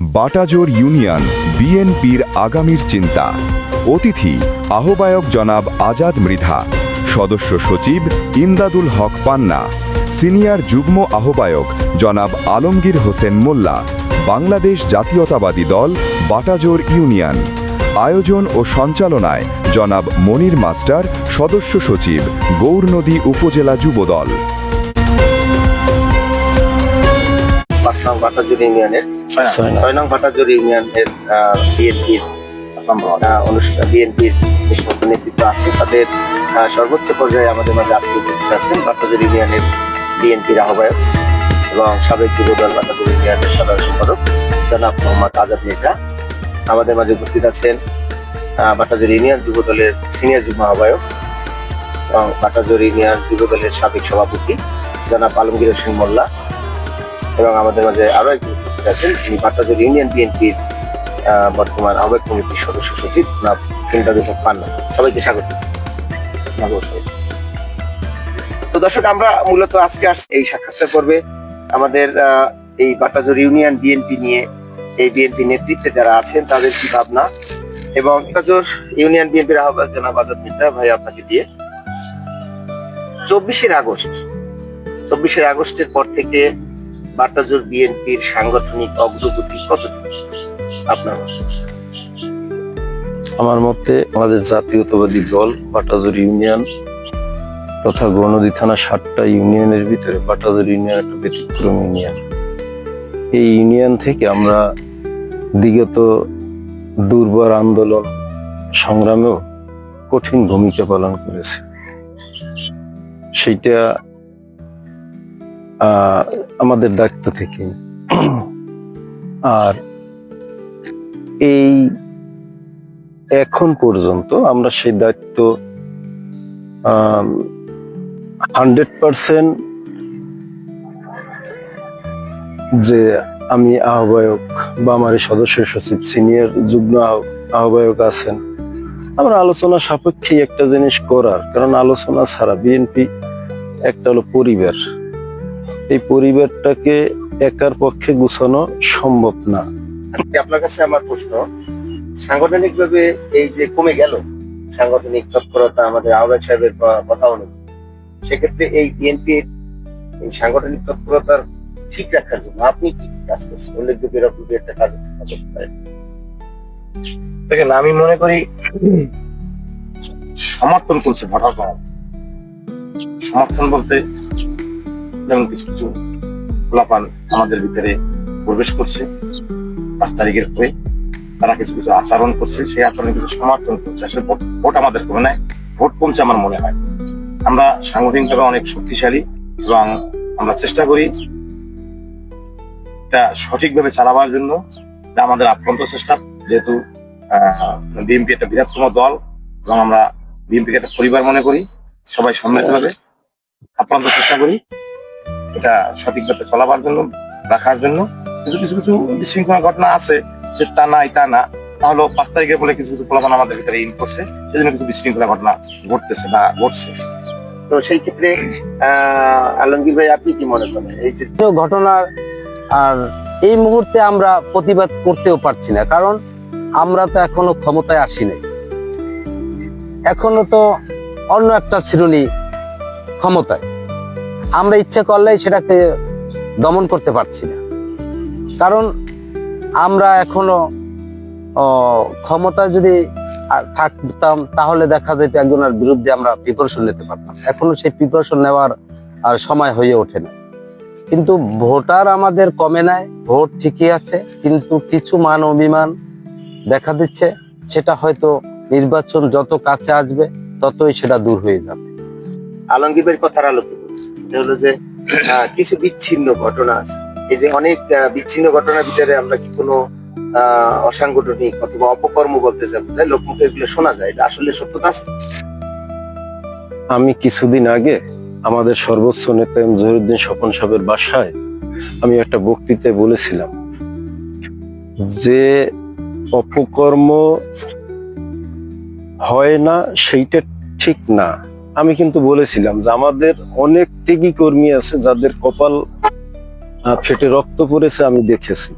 Batajor union বিএনপির আগামীর চিন্তা। অতিথি আহ্বায়ক জনাব আজাদ মৃধা, সদস্য সচিব ইমদাদুল হক পান্না, সিনিয়র যুগ্ম আহ্বায়ক জনাব আলমগীর হোসেন মোল্লা, বাংলাদেশ জাতীয়তাবাদী দল বাটাজোর ইউনিয়ন। আয়োজন ও সঞ্চালনায় জনাব মনির মাস্টার, সদস্য সচিব গৌরনদী উপজেলা যুবদল পাঁচ নং ভাটাজুর ইউনিয়নের ছয় নং। ভাটাজুর ইউনিয়নের বিএনপির অনুষ্ঠান বিএনপির যে সমস্ত নেতৃত্ব আছে। তাদের সর্বোচ্চ পর্যায়ে আমাদের মাঝে আজকে উপস্থিত আছেন ভাটাজুর ইউনিয়নের বিএনপির আহ্বায়ক এবং সাবেক যুবদল ভাটাজুর ইউনিয়নের সাধারণ সম্পাদক জনাব মোহাম্মদ আজাদ মির্জা। আমাদের মাঝে উপস্থিত আছেন আহ, ভাটাজুর ইউনিয়ন যুবদলের সিনিয়র যুগ্ম আহ্বায়ক এবং ভাটাজুর ইউনিয়ন যুবদলের সাবেক সভাপতি জনাব আলমগীর হোসেন মোল্লা। এবং আমাদের মাঝে আরও একজন উপস্থিত আছেন, যিনি পাট্টাজোর ইউনিয়ন বিএনপির বর্তমান আহ্বায়ক কমিটির সদস্য সচিব ইন্দ্রাদুল হক পান্না। সবাইকে স্বাগত। তো দর্শক, আমরা মূলত আজকে এই সাক্ষাৎকার করবে আমাদের এই বাটাজোর ইউনিয়ন বিএনপি নিয়ে, এই বিএনপি নেতৃত্বে যারা আছেন, তাদের কি ভাবনা? এবং বাটাজোর ইউনিয়ন বিএনপির আহ্বায়ক জনাব আজাদ মির্জা ভাই আপনাকে দিয়ে চব্বিশের আগস্ট, চব্বিশের আগস্টের পর থেকে বাটাজোর বিএনপির সাংগঠনিক অগ্রগতি কত আপনার আমার মতে আমাদের জাতীয়তাবাদী দল বাটাজুর ইউনিয়ন তথা গণদী থানা সাতটা ইউনিয়নের ভিতরে বাটাজুর ইউনিয়ন একটা ব্যতিক্রম ইউনিয়ন। এই ইউনিয়ন থেকে আমরা বিগত দুর্বার আন্দোলন সংগ্রামেও কঠিন ভূমিকা পালন করেছে। আহ, আমাদের দায়িত্ব থেকে। আর এই এখন পর্যন্ত আমরা সেই দায়িত্ব হান্ড্রেড পার্সেন্ট যে আমি আহ্বায়ক বা আমার সদস্য সচিব, সিনিয়র যুগ্ম আহ- আহ্বায়ক আছেন, আমরা আলোচনা সাপেক্ষে একটা জিনিস করার। কারণ আলোচনা ছাড়া বিএনপি একটা হলো পরিবার। এই পরিবারটাকে একার পক্ষে গুছানো সম্ভব না। আপনার কাছে আমার প্রশ্ন সাংগঠনিক ভাবে এই যে কমে গেল, সাংগঠনিক তৎপরতা আমাদের আহ্বায়ক সাহেবের কথা অনুযায়ী সেক্ষেত্রে এই বিএনপির এই সাংগঠনিক তৎপরতার ঠিক রাখার জন্য আপনি কি কাজ করছেন? উল্লেখযোগ্য এরকম একটা কাজ দেখেন, আমি মনে করি সমর্থন করছে ভোটার সমর্থন বলতে যেমন কিছু কিছু গোলাপান আমাদের ভিতরে প্রবেশ করছে, পাঁচ তারিখের পরে তারা কিছু কিছু আচরণ করছে, সেই আচরণ কিছু সমর্থন করছে। আসলে ভোট ভোট আমাদের কমে নাই, ভোট কমছে আমার মনে হয়। আমরা সাংগঠনিকভাবে অনেক শক্তিশালী এবং আমরা চেষ্টা করি এটা সঠিকভাবে চালাবার জন্য আমাদের আক্রান্ত চেষ্টা, যেহেতু বিএনপি একটা বৃহত্তম দল এবং আমরা বিএনপিকে একটা পরিবার মনে করি, সবাই সম্মিলিতভাবে আপ্রান্ত চেষ্টা করি। এটা সঠিকভাবে চলাবার জন্য, রাখার জন্য। কিছু কিছু কিছু বিশৃঙ্খলা ঘটনা আছে যে তা নাই, তা না। তাহলে পাঁচ তারিখে বলে কিছু কিছু ফলাফল আমাদের ভিতরে ইন করছে। সেজন্য কিছু বিশৃঙ্খলা ঘটনা ঘটতেছে বা ঘটছে। তো সেই ক্ষেত্রে আলমগীর ভাই, আপনি কি মনে করেন? এই ঘটনার, আর এই মুহূর্তে আমরা প্রতিবাদ করতেও পারছি না। কারণ আমরা তো এখনও ক্ষমতায় আসি নাই এখনও তো অন্য একটা শ্রেণি ক্ষমতায়। আমরা ইচ্ছে করলেই সেটাকে দমন করতে পারছি না। কারণ আমরা এখনও আহ, ক্ষমতায় যদি থাকতাম তাহলে দেখা যেত একজনের বিরুদ্ধে আমরা প্রিপারেশন নিতে পারতাম। এখনও সেই প্রিপারেশন নেওয়ার আর সময় হয়ে ওঠে না। কিন্তু ভোটার আমাদের কমে নাই ভোট ঠিকই আছে কিন্তু কিছু মান অভিমান দেখা দিচ্ছে সেটা হয়তো নির্বাচন যত কাছে আসবে ততই সেটা দূর হয়ে যাবে। আলমগীর ভাইয়ের কথার আলোকে। হলো যে কিছু বিচ্ছিন্ন ঘটনা আছে। এই যে অনেক বিচ্ছিন্ন ঘটনার ভিতরে আমরা কি কোনো অসাংগঠনিক অথবা অপকর্ম বলতে যাব যাই লোকমুখে এগুলো শোনা যায়, এটা আসলে সত্যতা আছে আমি কিছুদিন আগে আমাদের সর্বোচ্চ নেতা এম জহিরুদ্দিন স্বপন সাহেবের বাসায় আমি একটা বক্তৃতায় বলেছিলাম যে, অপকর্ম হয় না, সেইটা ঠিক না। আমি কিন্তু বলেছিলাম যে আমাদের অনেক ত্যাগী কর্মী আছে যাদের কপাল ফেটে রক্ত পড়েছে আমি দেখেছি।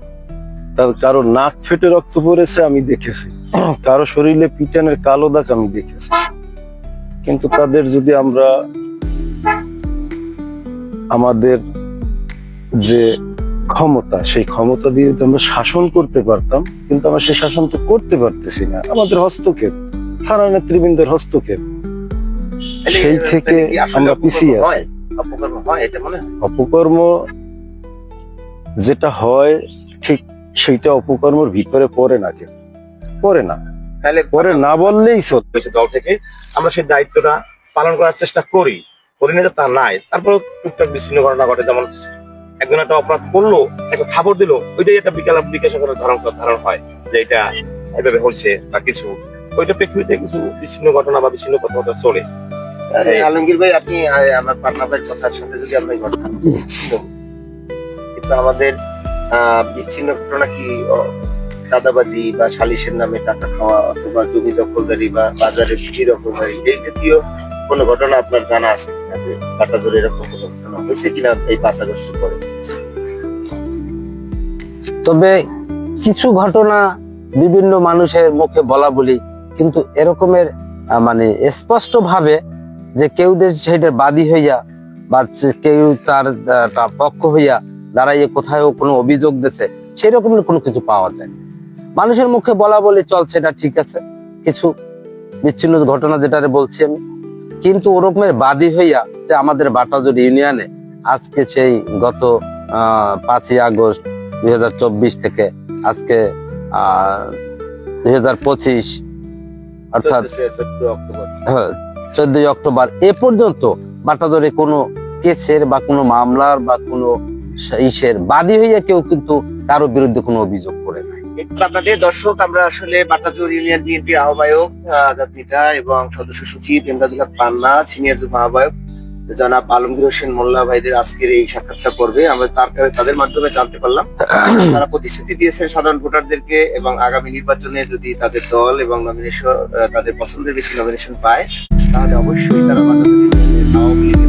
তার কারও নাক ফেটে রক্ত পড়েছে আমি দেখেছি। কারও শরীরে পিটানের কালো দাগ আমি দেখেছি। কিন্তু তাদের যদি আমরা আমাদের যে ক্ষমতা সেই ক্ষমতা দিয়ে যদি আমরা শাসন করতে পারতাম কিন্তু আমরা সেই শাসন তো করতে পারতেছি না। আমাদের হস্তক্ষেপ থানা নেতৃবৃন্দের হস্তক্ষেপ। সেই থেকে আমরা পিছিয়ে আছি। অপকর্ম মনে? অপকর্ম যেটা হয় ঠিক সেইটা অপকর্মর ভিতরে পড়ে না কেউ। পড়ে না। তাহলে পরে না বললেই সত্য। দল থেকে আমরা সেই দায়িত্বটা পালন করার চেষ্টা করি করি না তা নাই। তারপর টুকটাক বিচ্ছিন্ন ঘটনা ঘটে যেমন একজন একটা অপরাধ করল একটা খবর দিল ওইটাই একটা বিকাল বিকাশ করে ধারণ ধারণ হয় যে এটা এভাবে হয়েছে বা কিছু। ওইটা প্রেক্ষিতে কিছু বিচ্ছিন্ন ঘটনা বা বিচ্ছিন্ন কথাবার্তা চলে। আলমগীর ভাই, আপনি আমার পাটনা ভাইয়ের কথার সাথে যদি কিন্তু আমাদের বিচ্ছিন্ন ঘটনা কি বা সালিশের নামে টাকা খাওয়া অথবা জমি দখলদারি বা বাজারে বিক্রি দখলদারি, এই জাতীয় কোনো ঘটনা আপনার জানা আছে বাটাজোর এরকম কোনো ঘটনা হয়েছে কিনা এই পাঁচ পরে? তবে কিছু ঘটনা বিভিন্ন মানুষের মুখে বলা বলি, কিন্তু এরকমের মানে স্পষ্ট ভাবে যে কেউ যে সেটার বাদী হইয়া বা কেউ তার পক্ষ হইয়া দাঁড়াইয়ে কোথাও কোনো অভিযোগ দিছে সেই রকমের কোনো কিছু পাওয়া যায়। মানুষের মুখে বলা বলি চলছে এটা ঠিক আছে। কিছু বিচ্ছিন্ন ঘটনা যেটা বলছি আমি। কিন্তু ওরকমের বাদী হইয়া যে আমাদের বাটাজোর ইউনিয়নে আজকে সেই গত আহ পাঁচই আগস্ট দুই হাজার চব্বিশ থেকে আজকে আহ দুই হাজার পঁচিশ অর্থাৎ অক্টোবর। চোদ্দই অক্টোবর। এ পর্যন্ত বাটাদরে কোনো কেসের বা কোনো মামলার বা কোনো ইসের বাদী হইয়া কেউ কিন্তু কারও বিরুদ্ধে কোনো অভিযোগ করে নাই। আপনাদের দর্শক আমরা আসলে বাটাজোর ইউনিয়ন বিএনপির আহ্বায়ক আহ, আজাদ এবং সদস্য সচিব এমদাদুল্লাহ পান্না সিনিয়র যুগ্ম আহ্বায়ক জনাব আলমগীর হোসেন মোল্লা ভাইদের আজকের এই সাক্ষাৎটা করবে। আমরা তার তাদের মাধ্যমে জানতে পারলাম। তারা প্রতিশ্রুতি দিয়েছেন সাধারণ ভোটারদেরকে এবং আগামী নির্বাচনে যদি তাদের দল এবং নমিনেশন তাদের পছন্দের বেশি নমিনেশন পায় তাহলে অবশ্যই তারা মাধ্যমে আওয়ামী